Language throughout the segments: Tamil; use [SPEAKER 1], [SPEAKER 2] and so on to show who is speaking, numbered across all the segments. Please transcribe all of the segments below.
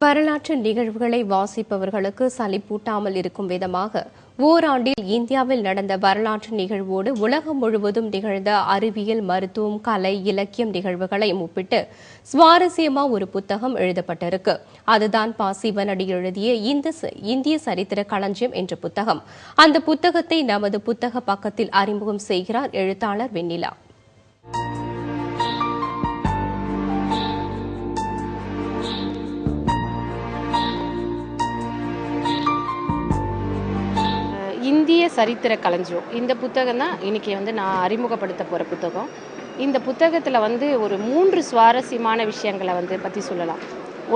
[SPEAKER 1] வரலாற்று நிகழ்வுகளை வாசிப்பவர்களுக்கு சலிப்பூட்டாமல் இருக்கும் விதமாக ஓராண்டில் இந்தியாவில் நடந்த வரலாற்று நிகழ்வோடு உலகம் முழுவதும் நிகழ்ந்த அறிவியல் மருத்துவம் கலை இலக்கியம் நிகழ்வுகளை ஒப்பிட்டு சுவாரஸ்யமா ஒரு புத்தகம் எழுதப்பட்டிருக்கு. அதுதான் பா. சிவனடி எழுதிய இந்த இந்திய சரித்திர களஞ்சியம் என்ற புத்தகம். அந்த புத்தகத்தை நமது புத்தக பக்கத்தில் அறிமுகம் செய்கிறார் எழுத்தாளர் வெண்ணிலா.
[SPEAKER 2] இந்திய சரித்திர களஞ்சியம் இந்த புத்தகம் தான் இன்னைக்கு வந்து நான் அறிமுகப்படுத்த போகிற புத்தகம். இந்த புத்தகத்தில் வந்து ஒரு மூன்று சுவாரஸ்யமான விஷயங்களை வந்து பற்றி சொல்லலாம்.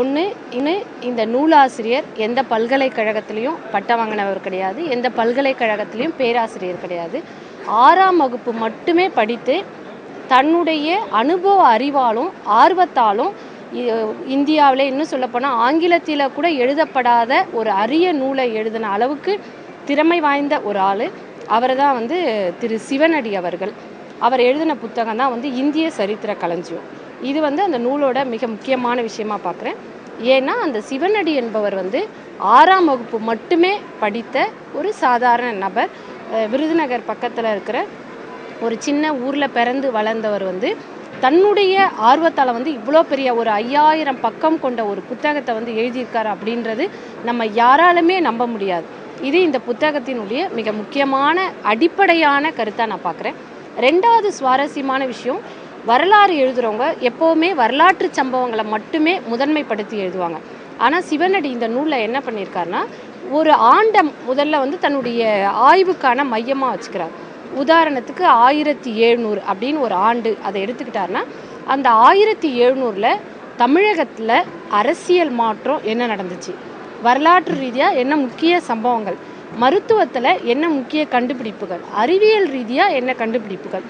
[SPEAKER 2] ஒன்று இன்னும் இந்த நூலாசிரியர் எந்த பல்கலைக்கழகத்திலையும் பட்டம் வாங்கினவர் கிடையாது எந்த பல்கலைக்கழகத்திலையும் பேராசிரியர் கிடையாது. ஆறாம் வகுப்பு மட்டுமே படித்து தன்னுடைய அனுபவ அறிவாலும் ஆர்வத்தாலும் இந்தியாவில் இன்னும் சொல்லப்போனால் ஆங்கிலத்தில் கூட எழுதப்படாத ஒரு அரிய நூலை எழுதின அளவுக்கு திறமை வாய்ந்த ஒரு ஆள். அவர் தான் வந்து திரு சிவனடி அவர்கள். அவர் எழுதின புத்தகம் தான் வந்து இந்திய சரித்திர களஞ்சியம். இது வந்து அந்த நூலோட மிக முக்கியமான விஷயமா பார்க்குறேன் ஏன்னா அந்த சிவனடி என்பவர் வந்து ஆறாம் வகுப்பு மட்டுமே படித்த ஒரு சாதாரண நபர். விருதுநகர் பக்கத்தில் இருக்கிற ஒரு சின்ன ஊரில் பிறந்து வளர்ந்தவர் வந்து தன்னுடைய ஆர்வத்தால் வந்து இவ்வளோ பெரிய ஒரு ஐயாயிரம் பக்கம் கொண்ட ஒரு புத்தகத்தை வந்து எழுதியிருக்காரு அப்படின்றது நம்ம யாராலுமே நம்ப முடியாது. இது இந்த புத்தகத்தினுடைய மிக முக்கியமான அடிப்படையான கருத்தாக நான் பார்க்குறேன். ரெண்டாவது சுவாரஸ்யமான விஷயம் வரலாறு எழுதுகிறவங்க எப்போவுமே வரலாற்று சம்பவங்களை மட்டுமே முதன்மைப்படுத்தி எழுதுவாங்க. ஆனால் சிவனடி இந்த நூலில் என்ன பண்ணியிருக்காருன்னா ஒரு ஆண்டை முதல்ல வந்து தன்னுடைய ஆய்வுக்கான மையமாக வச்சுக்கிறார். உதாரணத்துக்கு ஆயிரத்தி எழுநூறு அப்படின்னு ஒரு ஆண்டு அதை எடுத்துக்கிட்டாருன்னா அந்த ஆயிரத்தி எழுநூறில் தமிழகத்தில் அரசியல் மாற்றம் என்ன நடந்துச்சு? வரலாற்று ரீதியாக என்ன முக்கிய சம்பவங்கள்? மருத்துவத்தில் என்ன முக்கிய கண்டுபிடிப்புகள்? அறிவியல் ரீதியாக என்ன கண்டுபிடிப்புகள்?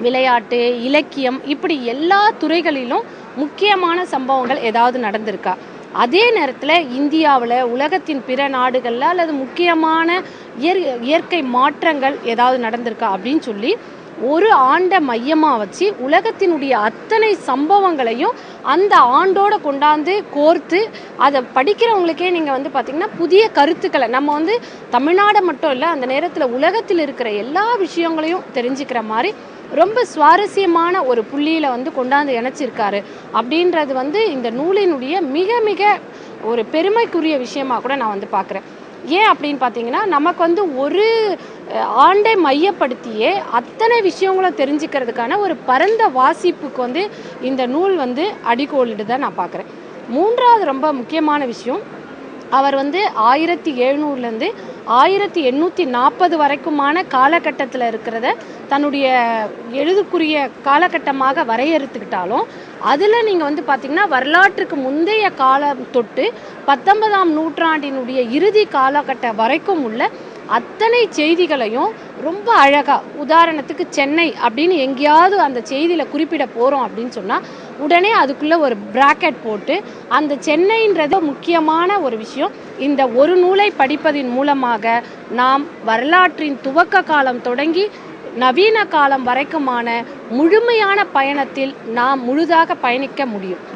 [SPEAKER 2] விளையாட்டு இலக்கியம் இப்படி எல்லா துறைகளிலும் முக்கியமான சம்பவங்கள் ஏதாவது நடந்திருக்கா? அதே நேரத்தில் இந்தியாவில் உலகத்தின் பிற நாடுகளில் அல்லது முக்கியமான இயற் இயற்கை மாற்றங்கள் ஏதாவது நடந்திருக்கா அப்படின்னு சொல்லி ஒரு ஆண்டை மையமாக வச்சு உலகத்தினுடைய அத்தனை சம்பவங்களையும் அந்த ஆண்டோட கொண்டாந்து கோர்த்து அதை படிக்கிறவங்களுக்கே நீங்கள் வந்து பார்த்தீங்கன்னா புதிய கருத்துக்களை நம்ம வந்து தமிழ்நாடு மட்டும் இல்லை அந்த நேரத்தில் உலகத்தில் இருக்கிற எல்லா விஷயங்களையும் தெரிஞ்சுக்கிற மாதிரி ரொம்ப சுவாரஸ்யமான ஒரு புள்ளியில் வந்து கொண்டாந்து இணைச்சிருக்காரு. அப்படின்றது வந்து இந்த நூலினுடைய மிக மிக ஒரு பெருமைக்குரிய விஷயமாக கூட நான் வந்து பார்க்குறேன் ஏன் அப்படின்னு பார்த்தீங்கன்னா நமக்கு வந்து ஒரு ஆண்டை மையப்படுத்தியே அத்தனை விஷயங்களும் தெரிஞ்சுக்கிறதுக்கான ஒரு பரந்த வாசிப்புக்கு வந்து இந்த நூல் வந்து அடிக்கோலிடுதை நான் பார்க்குறேன். மூன்றாவது ரொம்ப முக்கியமான விஷயம் அவர் வந்து ஆயிரத்தி எழுநூறுலேருந்து ஆயிரத்தி எண்ணூற்றி நாற்பது வரைக்குமான காலகட்டத்தில் இருக்கிறத தன்னுடைய எழுதுக்குரிய காலகட்டமாக வரையறுத்துக்கிட்டாலும் அதில் நீங்கள் வந்து பார்த்திங்கன்னா வரலாற்றுக்கு முந்தைய காலம் தொட்டு பத்தொன்பதாம் நூற்றாண்டினுடைய இறுதி காலகட்டம் வரைக்கும் உள்ள அத்தனை செய்திகளையும் ரொம்ப அழகா உதாரணத்துக்கு சென்னை அப்படின்னு எங்கேயாவது அந்த செய்தியில் குறிப்பிட போகிறோம் அப்படின்னு சொன்னால் உடனே அதுக்குள்ள ஒரு பிராக்கெட் போட்டு அந்த சென்னைன்றது முக்கியமான ஒரு விஷயம். இந்த ஒரு நூலை படிப்பதின் மூலமாக நாம் வரலாற்றின் துவக்க காலம் தொடங்கி நவீன காலம் வரைக்குமான முழுமையான பயணத்தில் நாம் முழுதாக பயணிக்க முடியும்.